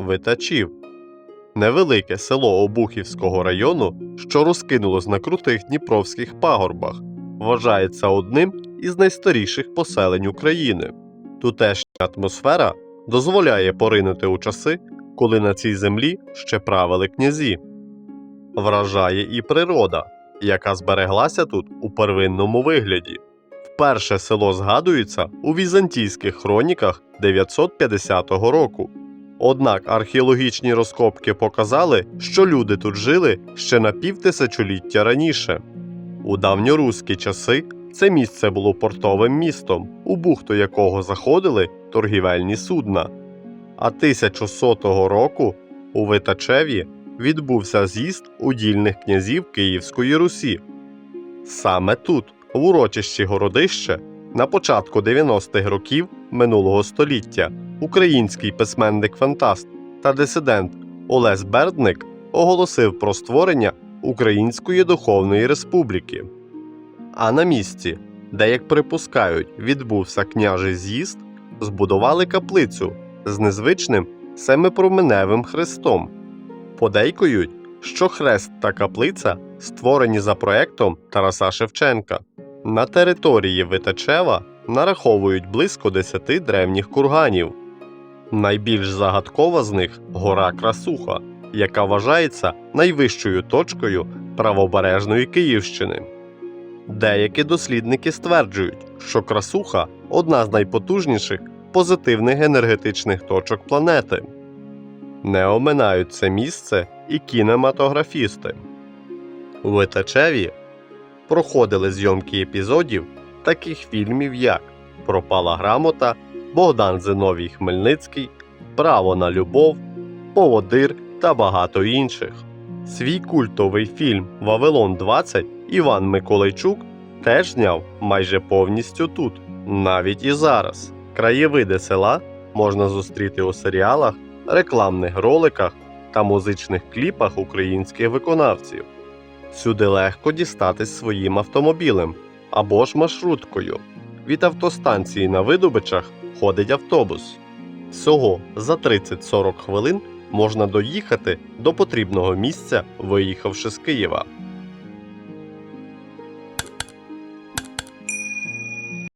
Витачів. Невелике село Обухівського району, що розкинулось на крутих дніпровських пагорбах, вважається одним із найстаріших поселень України. Тутешня атмосфера дозволяє поринути у часи, коли на цій землі ще правили князі. Вражає і природа, яка збереглася тут у первинному вигляді. Вперше село згадується у візантійських хроніках 950 року. Однак археологічні розкопки показали, що люди тут жили ще на півтисячоліття раніше. У давньоруські часи це місце було портовим містом, у бухту якого заходили торгівельні судна. А 1100 року у Витачеві відбувся з'їзд удільних князів Київської Русі. Саме тут, в урочищі Городище, на початку 90-х років минулого століття, український письменник-фантаст та дисидент Олесь Бердник оголосив про створення Української Духовної Республіки. А на місці, де, як припускають, відбувся княжий з'їзд, збудували каплицю з незвичним семипроменевим хрестом. Подейкують, що хрест та каплиця створені за проектом Тараса Шевченка. На території Витачева нараховують близько 10 древніх курганів. Найбільш загадкова з них гора Красуха, яка вважається найвищою точкою правобережної Київщини. Деякі дослідники стверджують, що красуха одна з найпотужніших позитивних енергетичних точок планети. Не оминають це місце і кінематографісти. У Витачеві проходили зйомки епізодів таких фільмів, як Пропала грамота, Богдан Зиновій Хмельницький, Право на любов, Поводир та багато інших. Свій культовий фільм Вавилон 20 Іван Миколайчук теж зняв майже повністю тут, навіть і зараз. Краєвиди села можна зустріти у серіалах, рекламних роликах та музичних кліпах українських виконавців. Сюди легко дістатись своїм автомобілем або ж маршруткою. Від автостанції на Видобичах ходить автобус. Всього за 30-40 хвилин можна доїхати до потрібного місця, виїхавши з Києва.